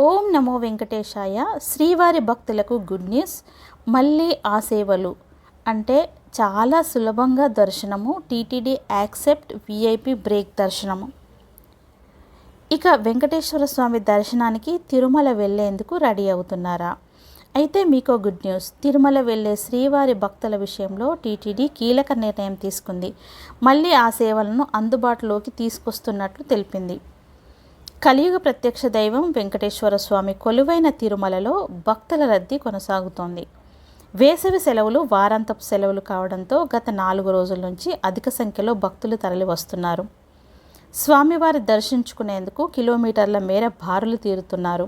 ఓం నమో వెంకటేశాయ. శ్రీవారి భక్తులకు good news. మళ్ళీ ఆ సేవలు. అంటే చాలా సులభంగా దర్శనము. టీటీడీ యాక్సెప్ట్ విఐపి బ్రేక్ దర్శనము. ఇక వెంకటేశ్వర స్వామి దర్శనానికి తిరుమల వెళ్ళేందుకు రెడీ అవుతున్నారా? అయితే మీకు గుడ్ న్యూస్. తిరుమల వెళ్ళే శ్రీవారి భక్తుల విషయంలో టీటీడీ కీలక నిర్ణయం తీసుకుంది. మళ్ళీ ఆ సేవలను అందుబాటులోకి తీసుకొస్తున్నట్లు తెలిపింది. కలియుగ ప్రత్యక్ష దైవం వెంకటేశ్వర స్వామి కొలువైన తిరుమలలో భక్తుల రద్దీ కొనసాగుతోంది. వేసవి సెలవులు వారాంతపు సెలవులు కావడంతో గత నాలుగు రోజుల నుంచి అధిక సంఖ్యలో భక్తులు తరలి వస్తున్నారు. స్వామివారి దర్శించుకునేందుకు కిలోమీటర్ల మేర బారులు తీరుతున్నారు.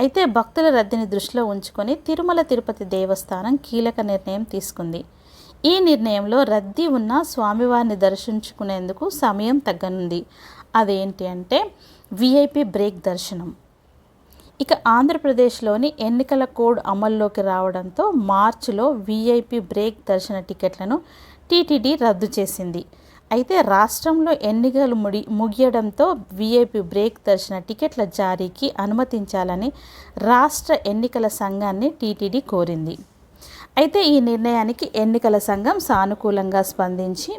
అయితే భక్తుల రద్దీని దృష్టిలో ఉంచుకొని తిరుమల తిరుపతి దేవస్థానం కీలక నిర్ణయం తీసుకుంది. ఈ నిర్ణయంలో రద్దీ ఉన్న స్వామివారిని దర్శించుకునేందుకు సమయం తగ్గనుంది. అదేంటి అంటే వీఐపీ బ్రేక్ దర్శనం. ఇక ఆంధ్రప్రదేశ్లోని ఎన్నికల కోడ్ అమల్లోకి రావడంతో మార్చిలో వీఐపీ బ్రేక్ దర్శన టికెట్లను టీటీడీ రద్దు చేసింది. అయితే రాష్ట్రంలో ఎన్నికలు ముడి ముగియడంతో వీఐపీ బ్రేక్ దర్శన టికెట్ల జారీకి అనుమతించాలని రాష్ట్ర ఎన్నికల సంఘాన్ని టీటీడీ కోరింది. అయితే ఈ నిర్ణయానికి ఎన్నికల సంఘం సానుకూలంగా స్పందించి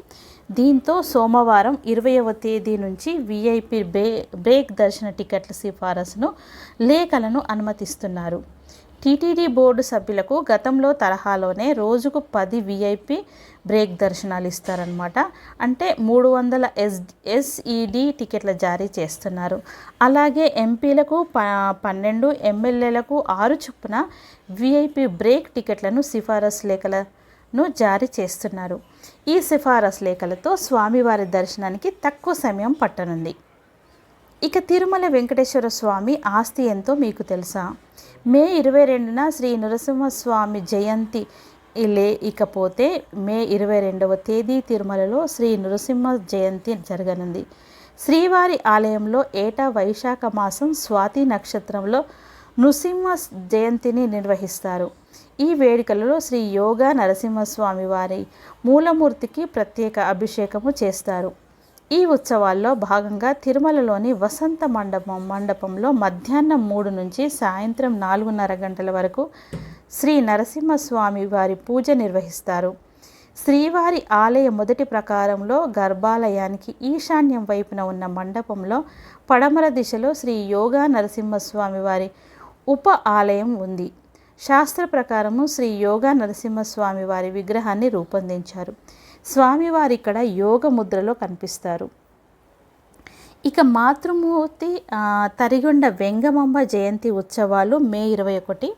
దీంతో సోమవారం ఇరవైవ తేదీ నుంచి విఐపి బ్రే బ్రేక్ దర్శన టికెట్ల సిఫారసును లేఖలను అనుమతిస్తున్నారు. టీటీడీ బోర్డు సభ్యులకు గతంలో తరహాలోనే రోజుకు పది విఐపి బ్రేక్ దర్శనాలు ఇస్తారనమాట అంటే మూడు వందల ఎస్ ఎస్ఈడి టికెట్ల జారీ చేస్తున్నారు. అలాగే ఎంపీలకు ప పన్నెండు ఎమ్మెల్యేలకు ఆరు చొప్పున విఐపి బ్రేక్ టికెట్లను సిఫారసు లేఖలను జారీ చేస్తున్నారు. ఈ సిఫారసు లేఖలతో స్వామివారి దర్శనానికి తక్కువ సమయం పట్టనుంది. ఇక తిరుమల వెంకటేశ్వర స్వామి ఆస్తి ఎంతో మీకు తెలుసా? మే ఇరవై రెండున శ్రీ నరసింహస్వామి జయంతి లే ఇకపోతే మే ఇరవై రెండవ తేదీ తిరుమలలో శ్రీ నరసింహ జయంతి జరగనుంది. శ్రీవారి ఆలయంలో ఏటా వైశాఖ మాసం స్వాతి నక్షత్రంలో నృసింహ జయంతిని నిర్వహిస్తారు. ఈ వేడుకలలో శ్రీ యోగా నరసింహస్వామి వారి మూలమూర్తికి ప్రత్యేక అభిషేకము చేస్తారు. ఈ ఉత్సవాల్లో భాగంగా తిరుమలలోని వసంత మండపం మండపంలో మధ్యాహ్నం మూడు నుంచి సాయంత్రం నాలుగున్నర గంటల వరకు శ్రీ నరసింహస్వామి వారి పూజ నిర్వహిస్తారు. శ్రీవారి ఆలయ మొదటి ప్రకారంలో గర్భాలయానికి ఈశాన్యం వైపున ఉన్న మండపంలో పడమర దిశలో శ్రీ యోగా నరసింహస్వామి వారి ఉప ఆలయం ఉంది. శాస్త్ర ప్రకారము శ్రీ యోగా నరసింహస్వామి వారి విగ్రహాన్ని రూపొందించారు. స్వామివారు ఇక్కడ యోగ ముద్రలో కనిపిస్తారు. ఇక మాతృమూర్తి తరిగొండ వెంగమాంబ జయంతి ఉత్సవాలు మే ఇరవై ఒకటి.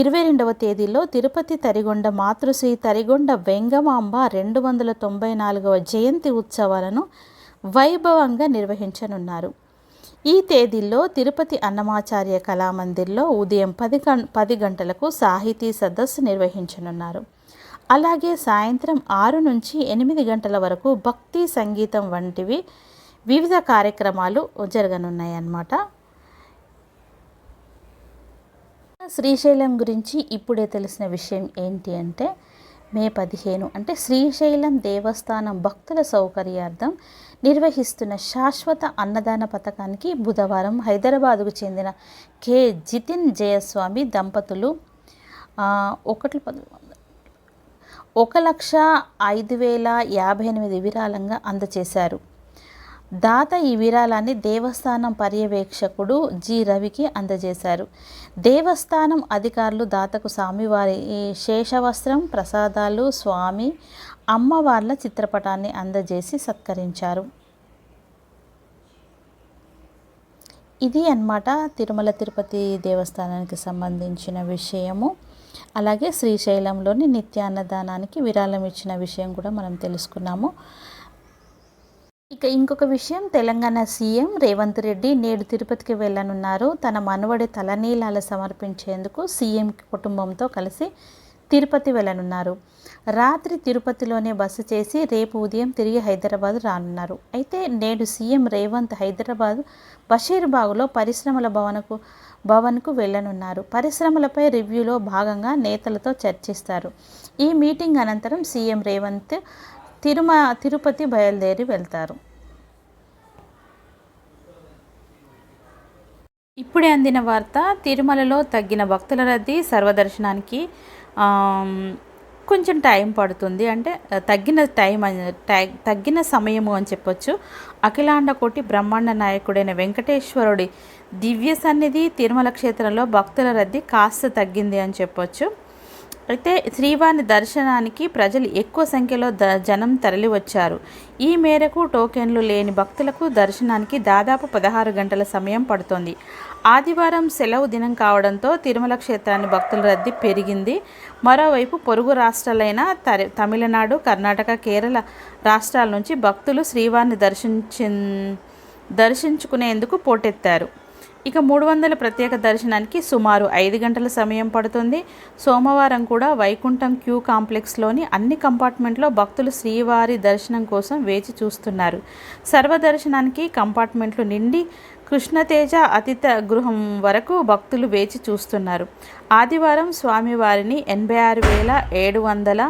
ఇరవై రెండవ తేదీలో తిరుపతి తరిగొండ మాతృశ్రీ తరిగొండ వెంగమాంబ రెండు వందల తొంభై నాలుగవ జయంతి ఉత్సవాలను వైభవంగా నిర్వహించనున్నారు. ఈ తేదీల్లో తిరుపతి అన్నమాచార్య కళామందిర్లో ఉదయం పది గం పది గంటలకు సాహితీ సదస్సు నిర్వహించనున్నారు. అలాగే సాయంత్రం ఆరు నుంచి ఎనిమిది గంటల వరకు భక్తి సంగీతం వంటివి వివిధ కార్యక్రమాలు జరగనున్నాయన్నమాట. శ్రీశైలం గురించి ఇప్పుడే తెలిసిన విషయం ఏంటి అంటే మే పదిహేను. అంటే శ్రీశైలం దేవస్థానం భక్తుల సౌకర్యార్థం నిర్వహిస్తున్న శాశ్వత అన్నదాన పథకానికి బుధవారం హైదరాబాదుకు చెందిన కె. జితిన్ జయస్వామి దంపతులు ఒకటి ఒక లక్ష ఐదు వేల యాభై ఎనిమిది విరాళంగా అందజేశారు. దాత ఈ విరాళాన్ని దేవస్థానం పర్యవేక్షకుడు జి. రవికి అందజేశారు. దేవస్థానం అధికారులు దాతకు స్వామివారి శేషవస్త్రం ప్రసాదాలు స్వామి అమ్మవార్ల చిత్రపటాన్ని అందజేసి సత్కరించారు. ఇది అన్నమాట తిరుమల తిరుపతి దేవస్థానానికి సంబంధించిన విషయము. అలాగే శ్రీశైలంలోని నిత్యాన్నదానానికి విరాళం ఇచ్చిన విషయం కూడా మనం తెలుసుకున్నాము. ఇక ఇంకొక విషయం తెలంగాణ సీఎం రేవంత్ రెడ్డి నేడు తిరుపతికి వెళ్ళనున్నారు. తన మనవడి తలనీలాలు సమర్పించేందుకు సీఎం కుటుంబంతో కలిసి తిరుపతి వెళ్ళనున్నారు. రాత్రి తిరుపతిలోనే బస చేసి రేపు ఉదయం తిరిగి హైదరాబాద్ రానున్నారు. అయితే నేడు సీఎం రేవంత్ హైదరాబాద్ బషీర్బాగ్లో పరిశ్రమల భవనకు భవన్కు వెళ్ళనున్నారు. పరిశ్రమలపై రివ్యూలో భాగంగా నేతలతో చర్చిస్తారు. ఈ మీటింగ్ అనంతరం సీఎం రేవంత్ తిరుమ తిరుపతి బయలుదేరి వెళ్తారు. ఇప్పుడే అందిన వార్త తిరుమలలో తగ్గిన భక్తుల రద్దీ సర్వదర్శనానికి కొంచెం టైం పడుతుంది. అంటే తగ్గిన టైం అని- టై- తగ్గిన సమయము అని చెప్పొచ్చు. అఖిలాండ కోటి బ్రహ్మాండ నాయకుడైన వెంకటేశ్వరుడి దివ్య సన్నిధి తిరుమల క్షేత్రంలో భక్తుల రద్దీ కాస్త తగ్గింది అని చెప్పొచ్చు. అయితే శ్రీవారి దర్శనానికి ప్రజలు ఎక్కువ సంఖ్యలో ద జనం తరలివచ్చారు. ఈ మేరకు టోకెన్లు లేని భక్తులకు దర్శనానికి దాదాపు పదహారు గంటల సమయం పడుతోంది. ఆదివారం సెలవు దినం కావడంతో తిరుమల క్షేత్రాన్ని భక్తుల రద్దీ పెరిగింది. మరోవైపు పొరుగు రాష్ట్రాలైన తమిళనాడు కర్ణాటక కేరళ రాష్ట్రాల నుంచి భక్తులు శ్రీవారిని దర్శించి దర్శించుకునేందుకు పోటెత్తారు. ఇక మూడు వందల ప్రత్యేక దర్శనానికి సుమారు ఐదు గంటల సమయం పడుతుంది. సోమవారం కూడా వైకుంఠం క్యూ కాంప్లెక్స్లోని అన్ని కంపార్ట్మెంట్లో భక్తులు శ్రీవారి దర్శనం కోసం వేచి చూస్తున్నారు. సర్వదర్శనానికి కంపార్ట్మెంట్లు నిండి కృష్ణతేజ అతిథ గృహం వరకు భక్తులు వేచి చూస్తున్నారు. ఆదివారం స్వామివారిని ఎనభై ఆరు వేల ఏడు వందల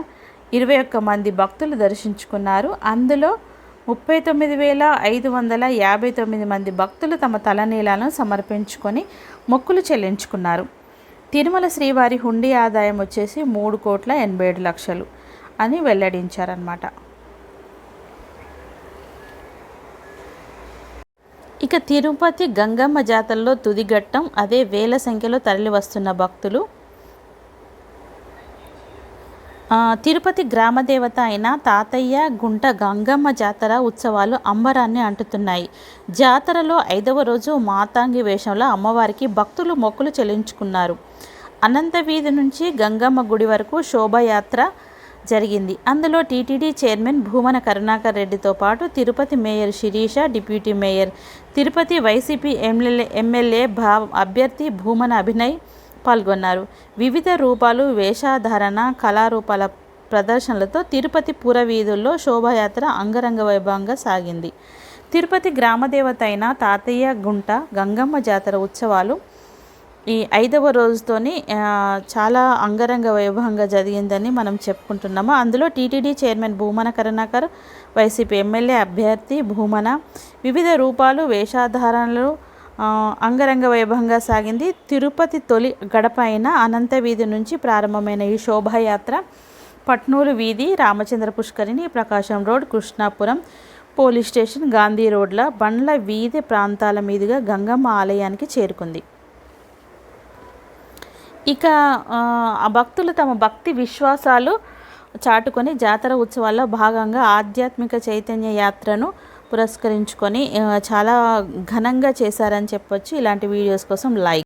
ఇరవై ఒక్క మంది భక్తులు దర్శించుకున్నారు. అందులో ముప్పై తొమ్మిది వేల ఐదు వందల యాభై తొమ్మిది మంది భక్తులు తమ తలనీలాలను సమర్పించుకొని మొక్కులు చెల్లించుకున్నారు. తిరుమల శ్రీవారి హుండీ ఆదాయం వచ్చేసి మూడు కోట్ల ఎనభై ఏడు లక్షలు అని వెల్లడించారన్నమాట. ఇక తిరుపతి గంగమ్మ జాతరలో తుదిఘట్టం అదే వేల సంఖ్యలో తరలి వస్తున్న భక్తులు తిరుపతి గ్రామదేవత అయిన తాతయ్య గుంట గంగమ్మ జాతర ఉత్సవాలు అంబరాన్ని అంటుతున్నాయి. జాతరలో ఐదవ రోజు మాతాంగి వేషంలో అమ్మవారికి భక్తులు మొక్కులు చెల్లించుకున్నారు. అనంత వీధి నుంచి గంగమ్మ గుడి వరకు శోభయాత్ర జరిగింది. అందులో టీటీడీ చైర్మన్ భూమన కరుణాకర్ రెడ్డితో పాటు Tirupati mayor Sirisha deputy mayor Tirupati YCP MLA MLA భా అభ్యర్థి భూమన అభినయ్ పాల్గొన్నారు. వివిధ రూపాలు వేషధారణ కళారూపాల ప్రదర్శనలతో తిరుపతి పురవీధుల్లో శోభాయాత్ర అంగరంగ వైభవంగా సాగింది. తిరుపతి గ్రామదేవత అయిన తాతయ్య గుంట గంగమ్మ జాతర ఉత్సవాలు ఈ ఐదవ రోజుతోని చాలా అంగరంగ వైభవంగా జరిగిందని మనం చెప్పుకుంటున్నాము. అందులో TTD chairman Bhumana Karunakar YCP MLA అభ్యర్థి భూమన. వివిధ రూపాలు వేషధారణలు అంగరంగ వైభవంగా సాగింది. తిరుపతి తొలి గడప అయిన అనంత వీధి నుంచి ప్రారంభమైన ఈ శోభాయాత్ర పట్నూరు వీధి Ramachandra Pushkarini Prakasam road Krishnapuram police station Gandhi రోడ్ల బండ్ల వీధి ప్రాంతాల మీదుగా గంగమ్మ ఆలయానికి చేరుకుంది. ఇక ఆ భక్తులు తమ భక్తి విశ్వాసాలు చాటుకొని జాతర ఉత్సవాల్లో భాగంగా ఆధ్యాత్మిక చైతన్య యాత్రను పురస్కరించుకొని చాలా ఘనంగా చేశారని చెప్పొచ్చు. ఇలాంటి వీడియోస్ కోసం లైక్